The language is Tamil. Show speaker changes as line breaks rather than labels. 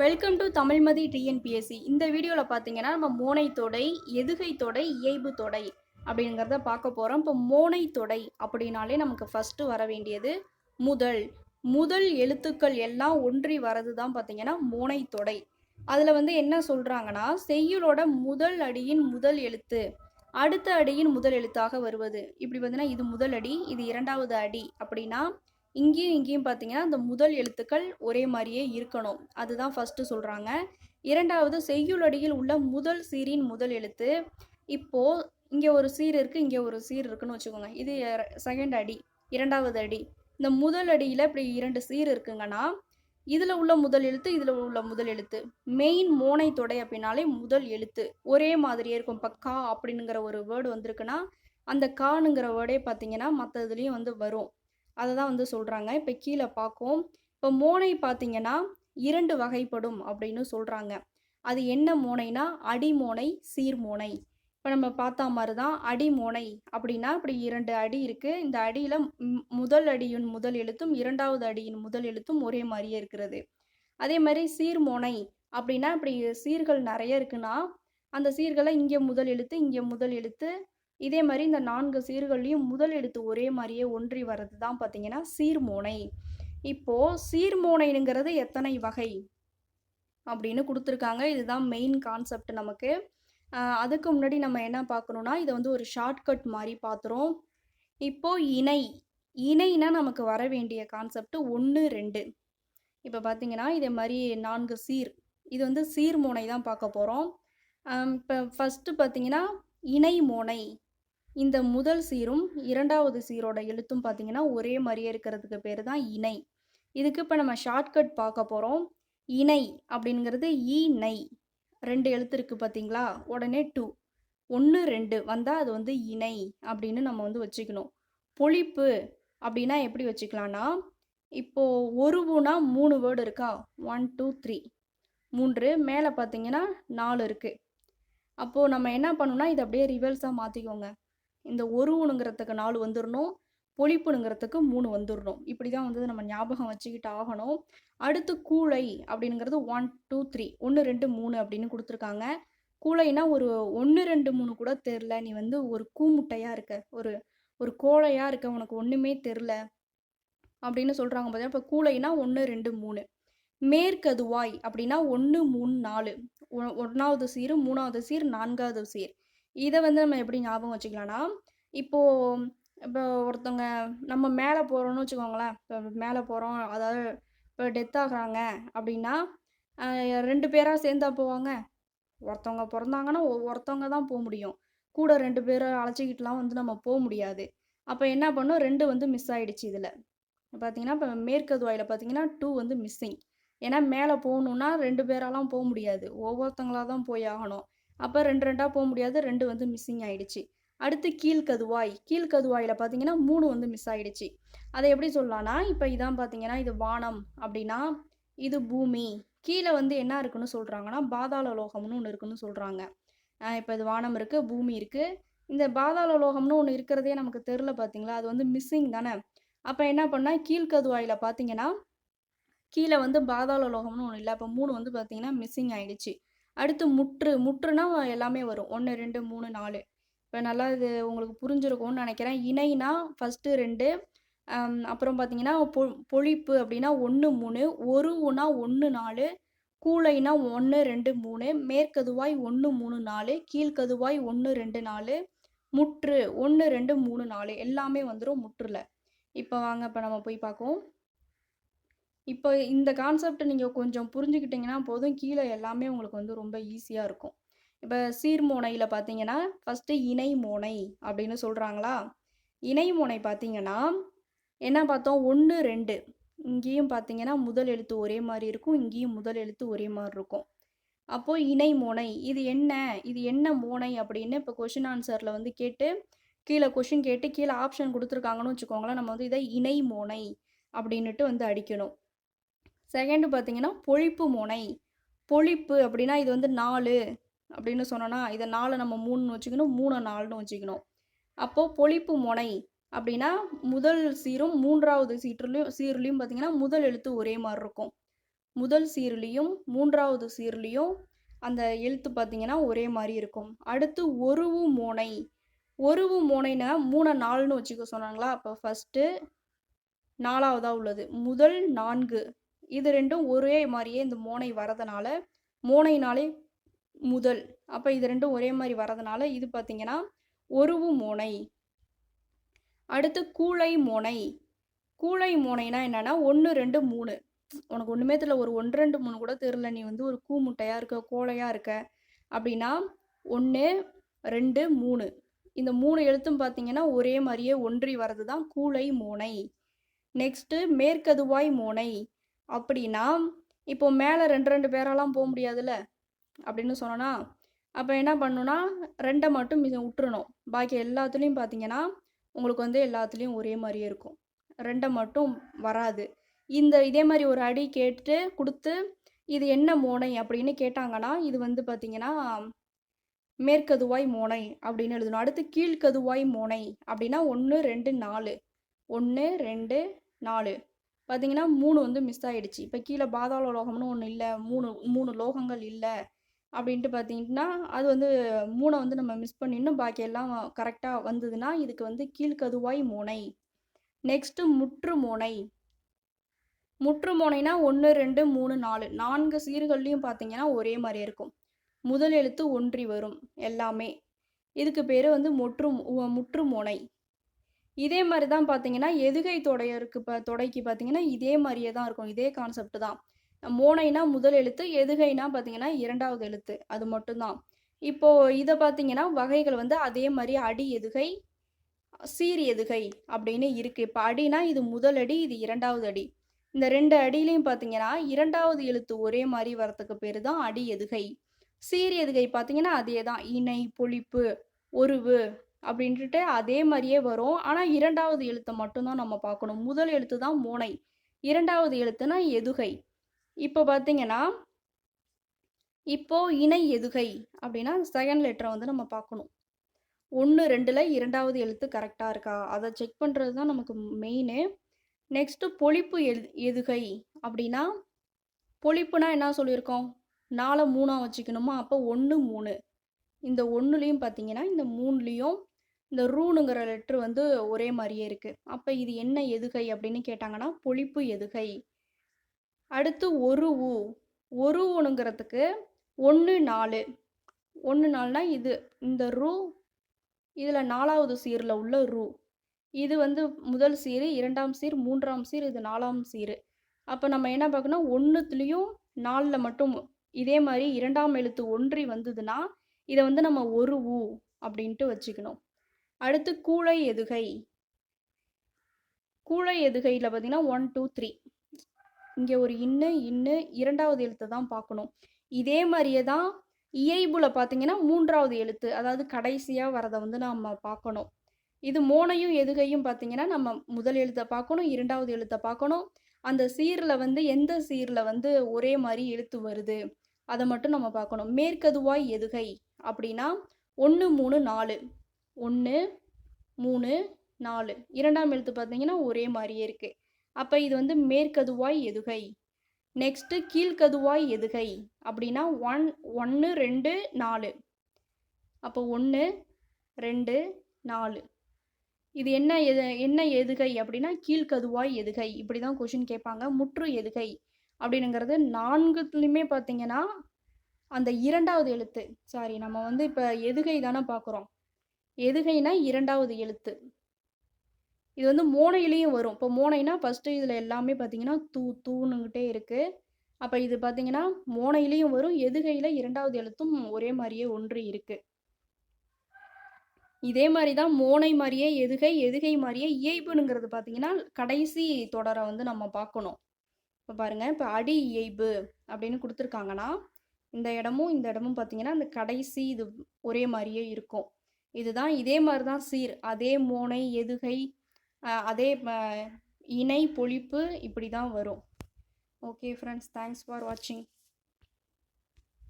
வெல்கம் டு தமிழ்மதி டிஎன்பிஎஸ்சி இந்த வீடியோவில் பார்த்தீங்கன்னா நம்ம மோனை தொடை எதுகை தொடை இயைபு தொடை அப்படிங்கிறத பார்க்க போகிறோம் இப்போ மோனை தொடை அப்படின்னாலே நமக்கு ஃபஸ்ட்டு வர வேண்டியது முதல். முதல் எழுத்துக்கள் எல்லாம் ஒன்றி வரது தான் பார்த்தீங்கன்னா மோனை தொடை. அதில் வந்து என்ன சொல்கிறாங்கன்னா செய்யுளோட முதல் அடியின் முதல் எழுத்து அடுத்த அடியின் முதல் எழுத்தாக வருவது. இப்படி பார்த்தீங்கன்னா இது முதல் அடி இது இரண்டாவது அடி அப்படின்னா இங்கேயும் இங்கேயும் பார்த்தீங்கன்னா அந்த முதல் எழுத்துக்கள் ஒரே மாதிரியே இருக்கணும். அதுதான் ஃபஸ்ட்டு சொல்கிறாங்க இரண்டாவது செய்யுளடியில் உள்ள முதல் சீரின் முதல் எழுத்து. இப்போது இங்கே ஒரு சீர் இருக்குது இங்கே ஒரு சீர் இருக்குன்னு வச்சுக்கோங்க. இது செகண்ட் அடி இரண்டாவது அடி. இந்த முதல் அடியில் இப்படி இரண்டு சீர் இருக்குங்கன்னா இதில் உள்ள முதல் எழுத்து இதில் உள்ள முதல் எழுத்து. மெயின் மோனை தொடை அப்படின்னாலே முதல் எழுத்து. ஒரே மாதிரியே இருக்கும். இப்போ கா அப்படிங்கிற ஒரு வேர்டு வந்திருக்குன்னா அந்த கானுங்கிற வேர்டே பார்த்தீங்கன்னா மற்ற இதுலேயும் வந்து வரும். அதை தான் வந்து சொல்கிறாங்க இப்போ கீழே பார்க்கும் இப்போ மோனை பார்த்தீங்கன்னா இரண்டு வகைப்படும் அப்படின்னு சொல்கிறாங்க அது என்ன மோனைனா அடிமோனை சீர்மோனை. இப்போ நம்ம பார்த்தா மாதிரி தான் அடிமோனை அப்படின்னா இப்படி இரண்டு அடி இருக்குது இந்த அடியில் முதல் அடியின் முதல் எழுத்தும் இரண்டாவது அடியின் முதல் எழுத்தும் ஒரே மாதிரியே இருக்கிறது. அதே மாதிரி சீர்மோனை அப்படின்னா இப்படி சீர்கள் நிறைய இருக்குன்னா அந்த சீர்களை இங்கே முதல் எழுத்து இங்கே முதல் எழுத்து இதே மாதிரி இந்த நான்கு சீர்கள்லையும் முதல் எழுத்து ஒரே மாதிரியே ஒன்றி வர்றது தான் பார்த்தீங்கன்னா சீர்மோனை. இப்போது சீர்மோனைங்கிறது எத்தனை வகை அப்படின்னு கொடுத்துருக்காங்க. இதுதான் மெயின் கான்செப்ட் நமக்கு. அதுக்கு முன்னாடி நம்ம என்ன பார்க்கணுன்னா இதை வந்து ஒரு ஷார்ட்கட் மாதிரி பார்த்துரும் இப்போ இணை. இணைனா நமக்கு வர வேண்டிய கான்செப்ட் ஒன்று ரெண்டு. இப்போ பார்த்தீங்கன்னா இதே மாதிரி நான்கு சீர். இது வந்து சீர்மோனை தான் பார்க்க போகிறோம் இப்போ ஃபஸ்ட்டு பார்த்தீங்கன்னா இணை மோனை இந்த முதல் சீரும் இரண்டாவது சீரோட எழுத்தும் பார்த்தீங்கன்னா ஒரே மாதிரியே இருக்கிறதுக்கு பேர் தான் இணை. இதுக்கு இப்போ நம்ம ஷார்ட்கட் பார்க்க போகிறோம் இணை அப்படிங்கிறது இணை நை ரெண்டு எழுத்து இருக்குது பார்த்தீங்களா உடனே டூ ஒன்று ரெண்டு. வந்தால் அது வந்து இணை அப்படின்னு நம்ம வந்து வச்சுக்கணும். பொழிப்பு அப்படின்னா எப்படி வச்சுக்கலாம்னா இப்போது ஒரு ஊனா மூணு வேர்டு இருக்கா? ஒன் டூ த்ரீ மூன்று. மேலே பார்த்தீங்கன்னா நாலு இருக்குது அப்போது நம்ம என்ன பண்ணணும்னா இதை அப்படியே ரிவர்ஸாக மாற்றிக்கோங்க இந்த ஒரு நாலு வந்துடணும் பொழிப்புனுங்கிறதுக்கு மூணு வந்துடணும் இப்படி தான் வந்து நம்ம ஞாபகம் வச்சுக்கிட்டு ஆகணும். அடுத்து கூழை அப்படிங்கிறது ஒன் டூ த்ரீ ஒன்று ரெண்டு மூணு அப்படின்னு கொடுத்துருக்காங்க. கூழைனா ஒரு ஒன்று ரெண்டு மூணு கூட தெரில நீ வந்து ஒரு கூமுட்டையாக இருக்க ஒரு ஒரு கோழையாக இருக்க உனக்கு ஒன்றுமே தெரில அப்படின்னு சொல்கிறாங்க பார்த்தீங்கன்னா இப்போ கூழைனா ஒன்று ரெண்டு மூணு. மேற்கதுவாய் அப்படின்னா ஒன்று மூணு நாலு. ஒ- ஒன்றாவது சீர் மூணாவது சீர் நான்காவது சீர். இதை வந்து நம்ம எப்படி ஞாபகம் வச்சுக்கலாம்னா இப்போது இப்போ ஒருத்தவங்க நம்ம மேலே போகிறோம்னு வச்சுக்கோங்களேன். இப்போ மேலே போகிறோம் அதாவது இப்போ டெத் ஆகுறாங்க அப்படின்னா ரெண்டு பேராக சேர்ந்தா போவாங்க. ஒருத்தவங்க பிறந்தாங்கன்னா ஒருத்தவங்க தான் போக முடியும். கூட ரெண்டு பேரை அழைச்சிக்கிட்டுலாம் வந்து நம்ம போக முடியாது. அப்போ என்ன பண்ணோம்? ரெண்டு வந்து மிஸ் ஆகிடுச்சு இதில். பார்த்தீங்கன்னா இப்போ மேற்கதுவாயில் பார்த்தீங்கன்னா டூ வந்து மிஸ்ஸிங் ஏன்னா மேலே போகணுன்னா ரெண்டு பேராலாம் போக முடியாது. ஒவ்வொருத்தங்களாக தான் போய் ஆகணும். அப்போ ரெண்டு ரெண்டாக போக முடியாது ரெண்டு வந்து மிஸ்ஸிங் ஆகிடுச்சு அடுத்து கீழ்கதுவாய் கீழ்கதுவாயில் பார்த்தீங்கன்னா மூணு வந்து மிஸ் ஆகிடுச்சு அதை எப்படி சொல்லலாம்னா இப்போ இதான் பார்த்தீங்கன்னா இது வானம் அப்படின்னா இது பூமி. கீழே வந்து என்ன இருக்குன்னு சொல்கிறாங்கன்னா பாதாள லோகம்னு ஒன்று இருக்குன்னு சொல்கிறாங்க இப்போ இது வானம் இருக்குது பூமி இருக்குது இந்த பாதாள லோகம்னு ஒன்று இருக்கிறதே நமக்கு தெரில பார்த்தீங்களா அது வந்து மிஸ்ஸிங் தானே? அப்போ என்ன பண்ணால் கீழ்கதுவாயில் பார்த்தீங்கன்னா கீழே வந்து பாதாள லோகம்னு ஒன்று இல்லை. அப்போ மூணு வந்து பார்த்தீங்கன்னா மிஸ்ஸிங் ஆகிடுச்சு அடுத்து முற்று முற்றுனா எல்லாமே வரும். ஒன்று ரெண்டு மூணு நாலு. இப்போ நல்லா இது உங்களுக்கு புரிஞ்சிருக்கும்னு நினைக்கிறேன். இணைனா ஃபஸ்ட்டு ரெண்டு. அப்புறம் பார்த்தீங்கன்னா பொ பொழிப்பு அப்படின்னா ஒன்று மூணு. ஒரு ஒன்று நாலு. கூளைனா ஒன்று ரெண்டு மூணு. மேற்கதுவாய் ஒன்று மூணு நாலு. கீழ்கதுவாய் ஒன்று ரெண்டு நாலு. முற்று ஒன்று ரெண்டு மூணு நாலு. எல்லாமே வந்துடும் முற்றுல. இப்போ வாங்க இப்போ நம்ம போய் பார்க்குவோம். இப்போ இந்த கான்செப்டை நீங்கள் கொஞ்சம் புரிஞ்சுக்கிட்டிங்கன்னா போதும். கீழே எல்லாமே உங்களுக்கு வந்து ரொம்ப ஈஸியாக இருக்கும். இப்போ சீர்மோனையில் பார்த்தீங்கன்னா ஃபஸ்ட்டு இணை மோனை அப்படின்னு சொல்கிறாங்களா இணை மோனை பார்த்தீங்கன்னா என்ன பார்த்தோம்? ஒன்று ரெண்டு. இங்கேயும் பார்த்தீங்கன்னா முதல் எழுத்து ஒரே மாதிரி இருக்கும். இங்கேயும் முதல் எழுத்து ஒரே மாதிரி இருக்கும். அப்போது இணை மோனை இது என்ன? இது என்ன மோனை அப்படின்னு இப்போ கொஷின் ஆன்சரில் வந்து கேட்டு கீழே கொஷின் கேட்டு கீழே ஆப்ஷன் கொடுத்துருக்காங்கன்னு வச்சுக்கோங்களேன் நம்ம வந்து இதை இணை மோனை அப்படின்னுட்டு வந்து அடிக்கணும். செகண்டு பார்த்தீங்கன்னா பொழிப்பு முனை. பொழிப்பு அப்படின்னா இது வந்து நாலு அப்படின்னு சொன்னோன்னா இதை நாலு நம்ம மூணுன்னு வச்சுக்கணும் மூணு நாலுன்னு வச்சுக்கணும். அப்போது பொழிப்பு முனை அப்படின்னா முதல் சீரும் மூன்றாவது சீற்றுலையும் சீருலையும் பார்த்தீங்கன்னா முதல் எழுத்து ஒரே மாதிரி இருக்கும். முதல் சீருலையும் மூன்றாவது சீருலையும் அந்த எழுத்து பார்த்தீங்கன்னா ஒரே மாதிரி இருக்கும். அடுத்து ஒருவு மோனை. ஒருவு மோனைனா மூணை நாலுன்னு வச்சுக்க சொன்னாங்களா? அப்போ ஃபஸ்ட்டு நாலாவதாக உள்ளது. முதல் நான்கு. இது ரெண்டும் ஒரே மாதிரியே இந்த மோனை வரதுனால மோனைனாலே முதல். அப்போ இது ரெண்டும் ஒரே மாதிரி வரதுனால இது பார்த்தீங்கன்னா ஒருவு மோனை. அடுத்து கூளை மோனை. கூளை மோனைனா என்னன்னா ஒன்று ரெண்டு மூணு. உனக்கு ஒன்றுமே தெரியல ஒரு ஒன்று ரெண்டு மூணு கூட தெரில நீ வந்து ஒரு கூ முட்டையாக இருக்க கோழையாக இருக்க. அப்படின்னா ஒன்று ரெண்டு மூணு. இந்த மூணு எழுத்தும் பார்த்தீங்கன்னா ஒரே மாதிரியே ஒன்றி வர்றது தான் கூளை மோனை. நெக்ஸ்ட்டு மேற்கதுவாய் மோனை. அப்படின்னா இப்போ மேலே ரெண்டு ரெண்டு பேரெல்லாம் போக முடியாதுல்ல? அப்படின்னு சொன்னோன்னா அப்போ என்ன பண்ணணும்னா ரெண்டை மட்டும் மிக விட்டுறணும் பாக்கி எல்லாத்துலேயும் பார்த்தீங்கன்னா உங்களுக்கு வந்து எல்லாத்துலேயும் ஒரே மாதிரியே இருக்கும். ரெண்டை மட்டும் வராது. இந்த இதே மாதிரி ஒரு அடி கேட்டு கொடுத்து இது என்ன மோனை அப்படின்னு கேட்டாங்கன்னா இது வந்து பார்த்தீங்கன்னா மேற்கதுவாய் மோனை அப்படின்னு எழுதணும். அடுத்து கீழ்கதுவாய் மோனை அப்படின்னா ஒன்று ரெண்டு நாலு. ஒன்று ரெண்டு நாலு. பார்த்தீங்கன்னா மூணு வந்து மிஸ் ஆகிடுச்சு இப்போ கீழே பாதாள லோகம்னு ஒன்று இல்லை. மூணு மூணு லோகங்கள் இல்லை. அப்படின்ட்டு பார்த்தீங்கன்னா அது வந்து மூணை வந்து நம்ம மிஸ் பண்ணிடணும் பாக்கி எல்லாம் கரெக்டாக வந்ததுன்னா இதுக்கு வந்து கீழ்கதுவாய் முனை. நெக்ஸ்ட்டு முற்று முனை முற்று முனைனா ஒன்று ரெண்டு மூணு நாலு. நான்கு சீர்கள்லையும் பார்த்தீங்கன்னா ஒரே மாதிரி இருக்கும். முதல் எழுத்து ஒன்றி வரும். எல்லாமே. இதுக்கு பேர் வந்து முற்று முற்று முனை இதே மாதிரி தான் பார்த்தீங்கன்னா எதுகை தொடையருக்கு இப்போ தொடைக்கு பார்த்தீங்கன்னா இதே மாதிரியே தான் இருக்கும். இதே கான்செப்ட் தான். மோனைனா முதல் எழுத்து எதுகைனா பார்த்தீங்கன்னா இரண்டாவது எழுத்து. அது மட்டும்தான். இப்போது இதை பார்த்தீங்கன்னா வகைகள் வந்து அதே மாதிரி அடி எதுகை சீர் எதுகை அப்படின்னு இருக்குது இப்போ அடினா இது முதல் அடி இது இரண்டாவது அடி. இந்த ரெண்டு அடியிலையும் பார்த்தீங்கன்னா இரண்டாவது எழுத்து ஒரே மாதிரி வரத்துக்கு பேர் தான் அடி எதுகை. சீர் எதுகை பார்த்தீங்கன்னா அதே தான். இணை பொழிப்பு ஒருவு அப்படின்ட்டு அதே மாதிரியே வரும். ஆனால் இரண்டாவது எழுத்தை மட்டும்தான் நம்ம பார்க்கணும். முதல் எழுத்து தான் முனை. இரண்டாவது எழுத்துனா எதுகை. இப்போ பார்த்தீங்கன்னா இப்போ இணை எதுகை அப்படின்னா செகண்ட் லெட்டரை வந்து நம்ம பார்க்கணும். ஒன்று ரெண்டில் இரண்டாவது எழுத்து கரெக்டாக இருக்கா? அதை செக் பண்ணுறது தான் நமக்கு மெயினு நெக்ஸ்ட்டு பொழிப்பு எது எதுகை அப்படின்னா பொழிப்புனா என்ன சொல்லியிருக்கோம்? நாலை மூணாக வச்சுக்கணுமா? அப்போ ஒன்று மூணு. இந்த ஒன்றுலேயும் பார்த்தீங்கன்னா இந்த மூணுலேயும் இந்த ரூனுங்கிற லெட்ரு வந்து ஒரே மாதிரியே இருக்குது அப்போ இது என்ன எதுகை அப்படின்னு கேட்டாங்கன்னா பொழிப்பு எதுகை. அடுத்து ஒரு ஊ. ஒரு ஊனுங்கிறதுக்கு ஒன்று நாலு. ஒன்று நாலுனா இது. இந்த ரூ இதில் நாலாவது சீரில் உள்ள ரூ. இது வந்து முதல் சீர் இரண்டாம் சீர் மூன்றாம் சீர் இது நாலாம் சீர். அப்போ நம்ம என்ன பார்க்கணும்? ஒன்றுத்துலேயும் நாலில் மட்டும் இதே மாதிரி இரண்டாம் எழுத்து ஒன்றி வந்ததுன்னா இதை வந்து நம்ம ஒரு ஊ அப்படின்ட்டு வச்சுக்கணும். அடுத்து கூழை எதுகை. கூழை எதுகையில் பார்த்தீங்கன்னா ஒன் டூ த்ரீ இங்கே ஒரு இன்னு இன்னு இரண்டாவது எழுத்தை தான் பார்க்கணும். இதே மாதிரியே தான் இயைபுல பார்த்தீங்கன்னா மூன்றாவது எழுத்து அதாவது கடைசியாக வரதை வந்து நம்ம பார்க்கணும். இது மோனையும் எதுகையும் பார்த்தீங்கன்னா நம்ம முதல் எழுத்தை பார்க்கணும் இரண்டாவது எழுத்தை பார்க்கணும். அந்த சீரில் வந்து எந்த சீரில் வந்து ஒரே மாதிரி எழுத்து வருது அதை மட்டும் நம்ம பார்க்கணும். மேற்கதுவாய் எதுகை அப்படின்னா ஒன்று மூணு நாலு. ஒன்று மூணு நாலு. இரண்டாம் எழுத்து பார்த்தீங்கன்னா ஒரே மாதிரியே இருக்குது அப்போ இது வந்து மேற்கதுவாய் எதுகை? நெக்ஸ்ட்டு கீழ்கதுவாய் எதுகை? அப்படின்னா ஒன் ஒன்று ரெண்டு நாலு. அப்போ ஒன்று ரெண்டு நாலு. இது என்ன எது என்ன எதுகை அப்படின்னா கீழ்கதுவாய் எதுகை. இப்படி தான் கொஷின் கேட்பாங்க. முற்று எதுகை அப்படின்னுங்கிறது நான்குத்துலேயுமே பார்த்தீங்கன்னா அந்த இரண்டாவது எழுத்து. சாரி நம்ம வந்து இப்போ எதுகை தானே பார்க்குறோம். எதுகைனா இரண்டாவது எழுத்து. இது வந்து மோனையிலையும் வரும். இப்போ மோனைனா ஃபஸ்ட்டு இதில் எல்லாமே பார்த்தீங்கன்னா தூ தூணுங்கிட்டே இருக்குது அப்போ இது பார்த்தீங்கன்னா மோனையிலையும் வரும் எதுகையில் இரண்டாவது எழுத்தும் ஒரே மாதிரியே ஒன்று இருக்குது இதே மாதிரி தான் மோனை மாதிரியே எதுகை எதுகை மாதிரியே இயைபுனுங்கிறது பார்த்தீங்கன்னா கடைசி தொடரை வந்து நம்ம பார்க்கணும். இப்போ பாருங்கள் இப்போ அடி இயைபு அப்படின்னு கொடுத்துருக்காங்கன்னா இந்த இடமும் இந்த இடமும் பார்த்தீங்கன்னா இந்த கடைசி இது ஒரே மாதிரியே இருக்கும். இதுதான் இதே மாதிரி தான் சீர். அதே மோனை எதுகை அதே இணை பொழிப்பு இப்படி தான் வரும். ஓகே ஃப்ரெண்ட்ஸ் தேங்க்ஸ் ஃபார் வாட்சிங்